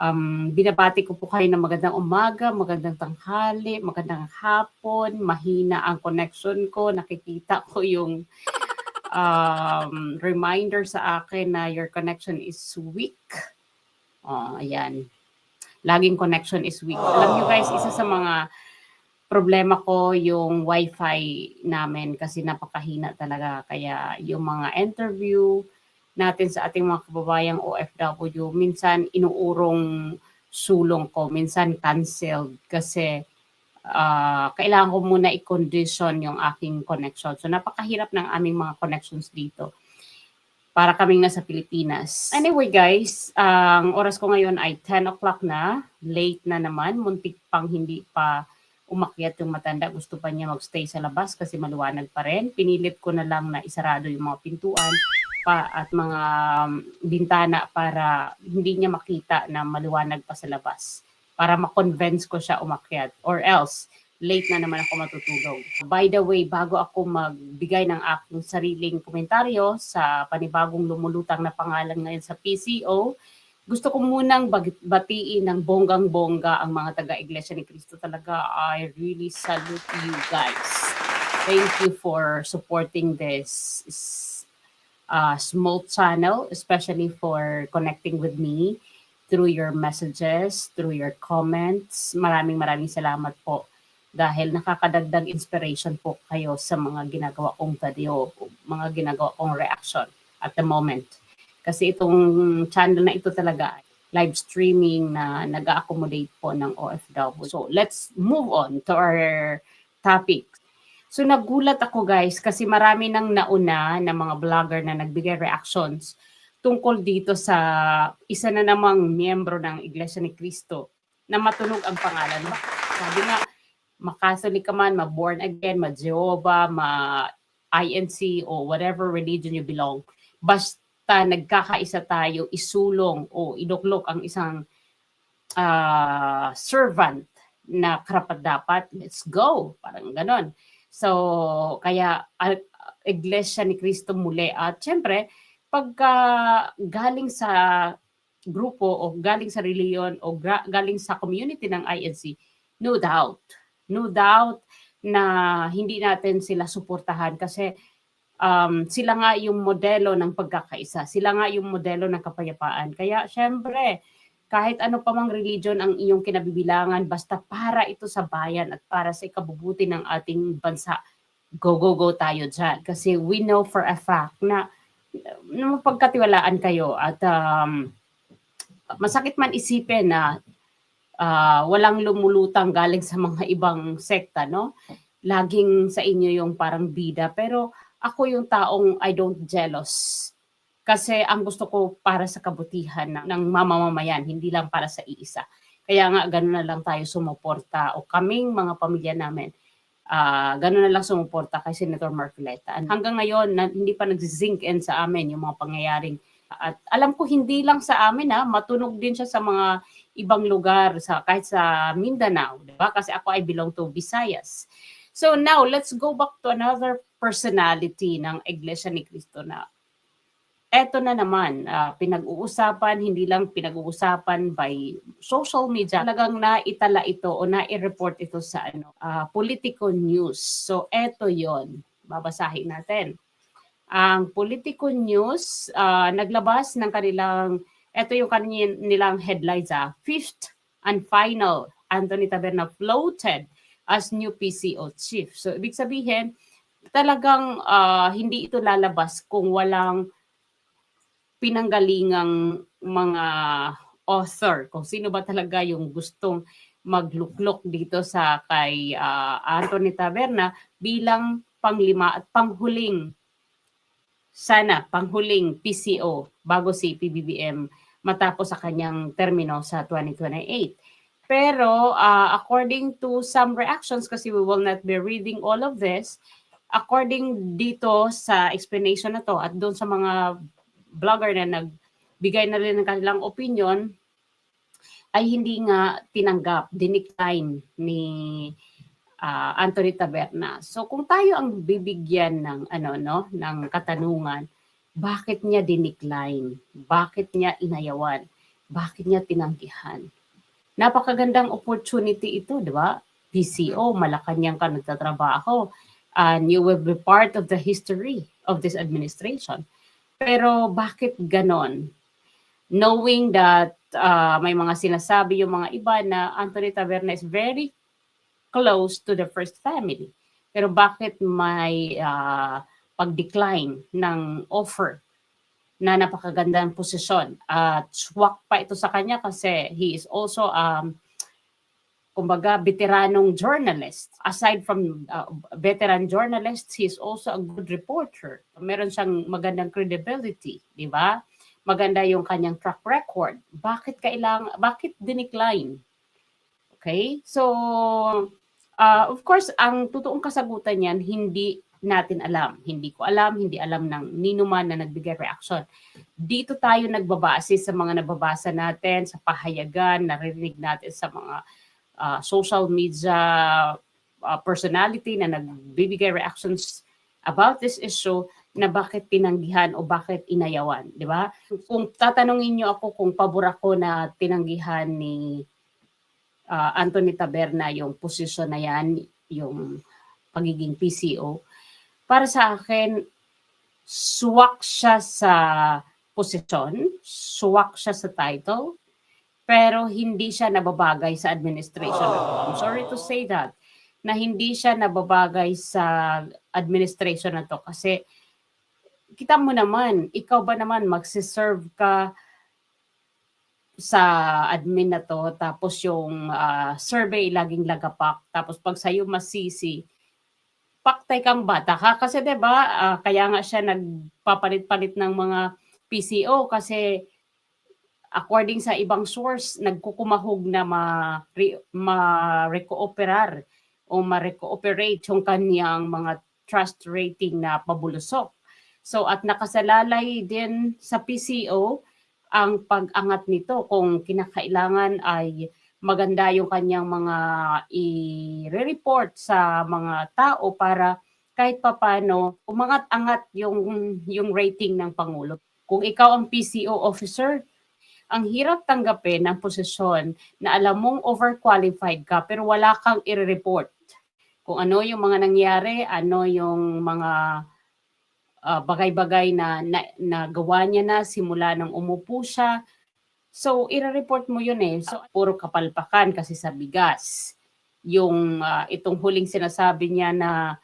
Um, binabati ko po kayo ng magandang umaga, magandang tanghali, magandang hapon, mahina ang connection ko, nakikita ko yung um, reminder sa akin na your connection is weak. Oh, ayan. Laging connection is weak. Alam nyo guys, isa sa mga problema ko yung wifi namin kasi napakahina talaga. Kaya yung mga interview, natin sa ating mga kababayang OFW, minsan inuurong sulong ko, minsan canceled kasi uh, kailangan ko muna i-condition yung aking connection. So napakahirap ng aming mga connections dito para kaming nasa Pilipinas. Anyway guys, ang oras ko ngayon ay 10 o'clock na, late na naman, muntik pang hindi pa umakyat yung matanda, gusto pa niya magstay sa labas kasi maluwanag pa rin. Pinilit ko na lang na isarado yung mga pintuan pa at mga um, bintana para hindi niya makita na maliwanag pa sa labas para ma-convince ko siya umakyat or else late na naman ako matutulog. By the way, bago ako magbigay ng aking sariling komentaryo sa panibagong lumulutang na pangalan ngayon sa PCO, gusto ko munang batiin ng bonggang-bongga ang mga taga-Iglesia ni Cristo talaga. I really salute you guys. Thank you for supporting this uh, small channel, especially for connecting with me through your messages, through your comments. Maraming maraming salamat po dahil nakakadagdag inspiration po kayo sa mga ginagawa kong video, mga ginagawa kong reaction at the moment. Kasi itong channel na ito talaga live streaming na nag-accommodate po ng OFW. So let's move on to our topic. So nagulat ako guys kasi marami nang nauna na mga vlogger na nagbigay reactions tungkol dito sa isa na namang miyembro ng Iglesia ni Cristo na matunog ang pangalan. Sabi nga, makasali ka man, ma-born again, ma-Jehovah, ma-INC o whatever religion you belong. Basta nagkakaisa tayo, isulong o idoklok ang isang uh, servant na karapat dapat, let's go. Parang ganon. So, kaya uh, Iglesia ni Cristo muli. At syempre, pagka galing sa grupo o galing sa reliyon o galing sa community ng INC, no doubt, no doubt na hindi natin sila suportahan kasi um, sila nga yung modelo ng pagkakaisa. Sila nga yung modelo ng kapayapaan. Kaya syempre, kahit ano pa mang religion ang iyong kinabibilangan, basta para ito sa bayan at para sa ikabubuti ng ating bansa, go, go, go tayo dyan. Kasi we know for a fact na, na mapagkatiwalaan kayo at um, masakit man isipin na uh, walang lumulutang galing sa mga ibang sekta, no? Laging sa inyo yung parang bida. Pero ako yung taong I don't jealous kasi ang gusto ko para sa kabutihan ng, ng mamamayan, hindi lang para sa iisa. Kaya nga, gano'n na lang tayo sumuporta o kaming mga pamilya namin, uh, gano'n na lang sumuporta kay Senator Marcoleta. Hanggang ngayon, na, hindi pa nagsisink in sa amin yung mga pangyayaring at alam ko hindi lang sa amin ha, matunog din siya sa mga ibang lugar sa kahit sa Mindanao, 'di ba? Kasi ako ay belong to Visayas. So now let's go back to another personality ng Iglesia ni Cristo na eto na naman, uh, pinag-uusapan, hindi lang pinag-uusapan by social media, talagang naitala ito o nai-report ito sa ano, uh, Politico News. So eto yon babasahin natin. Ang Politico News, uh, naglabas ng kanilang, eto yung kanilang headlines, ah, fifth and final, Anthony Taberna floated as new PCO chief. So ibig sabihin, talagang uh, hindi ito lalabas kung walang pinanggalingang mga author, kung sino ba talaga yung gustong magluklok dito sa kay uh, Anthony Taberna bilang panglima at panghuling sana panghuling PCO bago si PBBM matapos sa kanyang termino sa 2028. Pero uh, according to some reactions kasi we will not be reading all of this, according dito sa explanation na to at doon sa mga vlogger na nagbigay na rin ng kanilang opinion ay hindi nga tinanggap, dinicline ni uh, Anthony Taberna. So kung tayo ang bibigyan ng ano no ng katanungan, bakit niya dinicline? Bakit niya inayawan? bakit niya tinanggihan? Napakagandang opportunity ito, di ba? PCO, Malacanang ka nagtatrabaho, and you will be part of the history of this administration. Pero bakit ganon? Knowing that uh, may mga sinasabi yung mga iba na Anthony Taberna is very close to the first family. Pero bakit may uh, pag-decline ng offer na napakagandang posisyon? At swak pa ito sa kanya kasi he is also um, kumbaga veteranong journalist. Aside from uh, veteran journalist, he is also a good reporter. Meron siyang magandang credibility, di ba? Maganda yung kanyang track record. Bakit kailang bakit dinecline? Okay? So uh, of course, ang totoong kasagutan niyan hindi natin alam. Hindi ko alam, hindi alam ng nino man na nagbigay reaction. Dito tayo nagbabase sa mga nababasa natin, sa pahayagan, naririnig natin sa mga uh, social media uh, personality na nagbibigay reactions about this issue na bakit tinanggihan o bakit inayawan, di ba? Kung tatanungin niyo ako kung pabor ako na tinanggihan ni uh, Anthony Taberna yung posisyon na yan, yung pagiging PCO, para sa akin, swak siya sa posisyon, swak siya sa title, pero hindi siya nababagay sa administration. I'm sorry to say that, na hindi siya nababagay sa administration na to kasi kita mo naman, ikaw ba naman magsiserve ka sa admin na to, tapos yung uh, survey laging lagapak, tapos pag sa'yo masisi, paktay kang bata ka. Kasi 'di ba uh, kaya nga siya nagpapalit-palit ng mga PCO kasi according sa ibang source, nagkukumahog na ma, ma-recooperar o ma-recooperate yung kanyang mga trust rating na pabulusok. So at nakasalalay din sa PCO ang pag-angat nito kung kinakailangan ay maganda yung kanyang mga i-report sa mga tao para kahit papano umangat-angat yung yung rating ng pangulo. Kung ikaw ang PCO officer, ang hirap tanggapin ng posisyon na alam mong overqualified ka pero wala kang i-report. Kung ano yung mga nangyari, ano yung mga uh, bagay-bagay na, na nagawa niya na simula nang umupo siya. So, i-report mo yun eh. So, puro kapalpakan kasi sa bigas. Yung uh, itong huling sinasabi niya na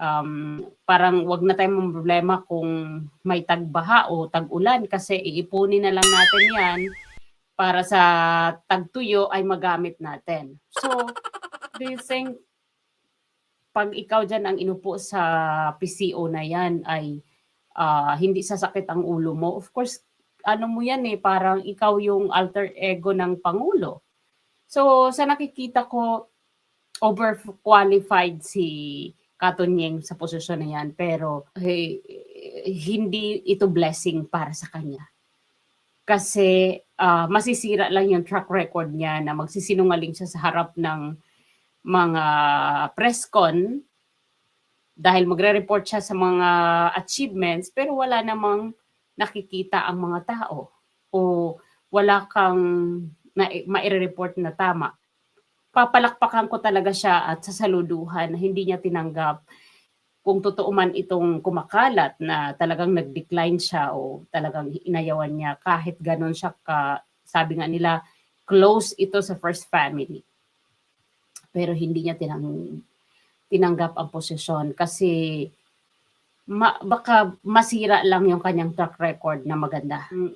um, parang wag na tayong problema kung may tagbaha o tag-ulan kasi iipunin na lang natin yan para sa tagtuyo ay magamit natin. So, do you think pag ikaw dyan ang inupo sa PCO na yan ay uh, hindi sasakit ang ulo mo, of course, ano mo yan eh, parang ikaw yung alter ego ng Pangulo. So, sa nakikita ko, overqualified si Katonyeng sa posisyon na yan, pero hey, hindi ito blessing para sa kanya. Kasi uh, masisira lang yung track record niya na magsisinungaling siya sa harap ng mga press con dahil magre-report siya sa mga achievements pero wala namang nakikita ang mga tao o wala kang na, maire-report na tama. Papalakpakan ko talaga siya at sasaluduhan na hindi niya tinanggap kung totoo man itong kumakalat na talagang nag-decline siya o talagang inayawan niya. Kahit ganon siya ka, sabi nga nila, close ito sa first family. Pero hindi niya tinang, tinanggap ang posisyon kasi ma, baka masira lang yung kanyang track record na maganda. Mm,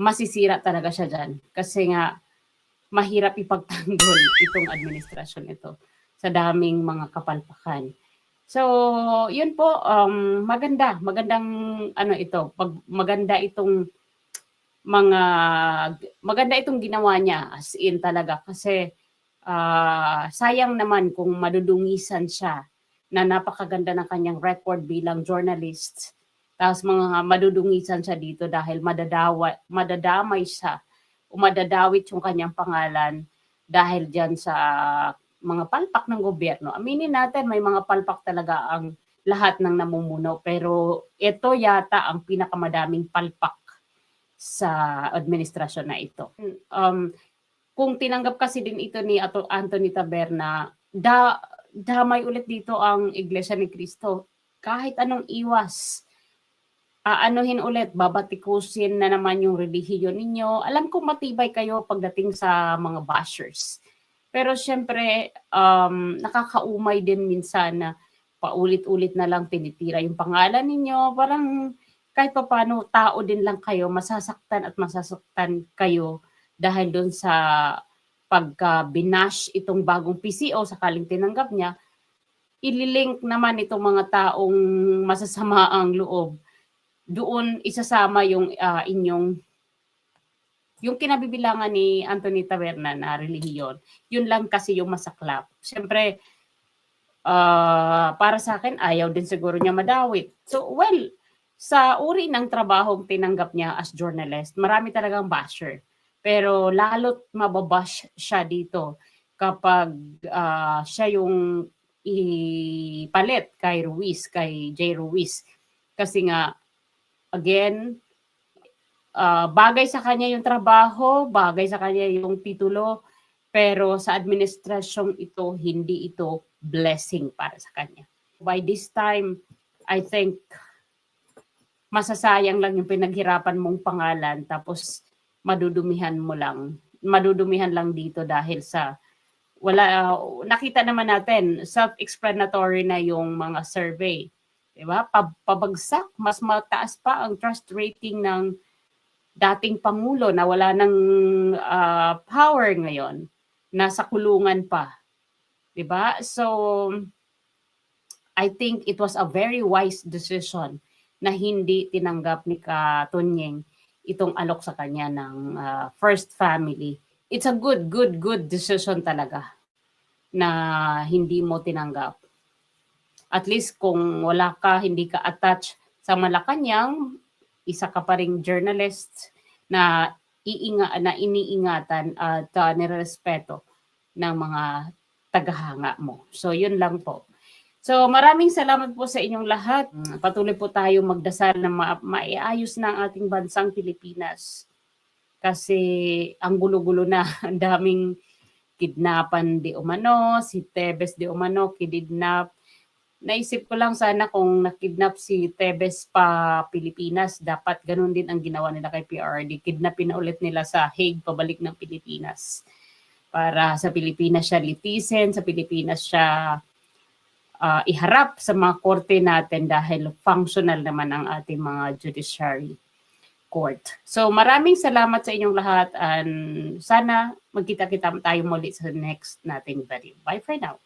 masisira talaga siya dyan. Kasi nga mahirap ipagtanggol itong administrasyon ito sa daming mga kapalpakan. So, yun po, um, maganda, magandang ano ito, pag maganda itong mga maganda itong ginawa niya as in talaga kasi uh, sayang naman kung madudungisan siya na napakaganda ng kanyang record bilang journalist. Tapos mga madudungisan siya dito dahil madadawa, madadamay siya o madadawit yung kanyang pangalan dahil dyan sa mga palpak ng gobyerno. Aminin natin, may mga palpak talaga ang lahat ng namumuno. Pero ito yata ang pinakamadaming palpak sa administrasyon na ito. Um, kung tinanggap kasi din ito ni Ato Anthony Taberna, da, damay ulit dito ang Iglesia ni Cristo. Kahit anong iwas, aanuhin ulit, babatikusin na naman yung relihiyon ninyo. Alam kong matibay kayo pagdating sa mga bashers. Pero syempre, um, nakakaumay din minsan na paulit-ulit na lang tinitira yung pangalan ninyo. Parang kahit pa paano, tao din lang kayo, masasaktan at masasaktan kayo dahil doon sa pagka binash itong bagong PCO sakaling tinanggap niya, ililink naman itong mga taong masasama ang loob. Doon isasama yung ah, inyong yung kinabibilangan ni Anthony Taberna na relihiyon, yun lang kasi yung masaklap. Siyempre, ah, para sa akin, ayaw din siguro niya madawit. So, well, sa uri ng trabaho tinanggap niya as journalist, marami talagang basher. Pero lalo't mababash siya dito kapag ah, siya yung ipalit kay Ruiz, kay Jay Ruiz. Kasi nga, again, ah, bagay sa kanya yung trabaho, bagay sa kanya yung titulo, pero sa administrasyong ito, hindi ito blessing para sa kanya. By this time, I think masasayang lang yung pinaghirapan mong pangalan tapos madudumihan mo lang. Madudumihan lang dito dahil sa wala nakita naman natin self-explanatory na yung mga survey. 'Di ba? Pa- Pabagsak, mas mataas pa ang trust rating ng dating pangulo na wala ng ah, power ngayon, nasa kulungan pa. 'Di ba? So I think it was a very wise decision na hindi tinanggap ni Katunyeng itong alok sa kanya ng ah, first family. It's a good, good, good decision talaga na hindi mo tinanggap. At least kung wala ka, hindi ka attached sa Malacanang, isa ka pa ring journalist na iinga na iniingatan at uh, nirespeto ng mga tagahanga mo. So yun lang po. So maraming salamat po sa inyong lahat. Patuloy po tayo magdasal na ma- maiayos na ang ating bansang Pilipinas. Kasi ang gulo-gulo na, ang daming kidnapan di umano, si Tebes di umano, kidnap. Naisip ko lang sana kung nakidnap si Tebes pa Pilipinas, dapat ganun din ang ginawa nila kay PRD. Kidnapin na ulit nila sa Hague, pabalik ng Pilipinas. Para sa Pilipinas siya litisin, sa Pilipinas siya ah, iharap sa mga korte natin dahil functional naman ang ating mga judiciary court. So maraming salamat sa inyong lahat and sana magkita-kita tayo muli sa next nating video. Bye for now.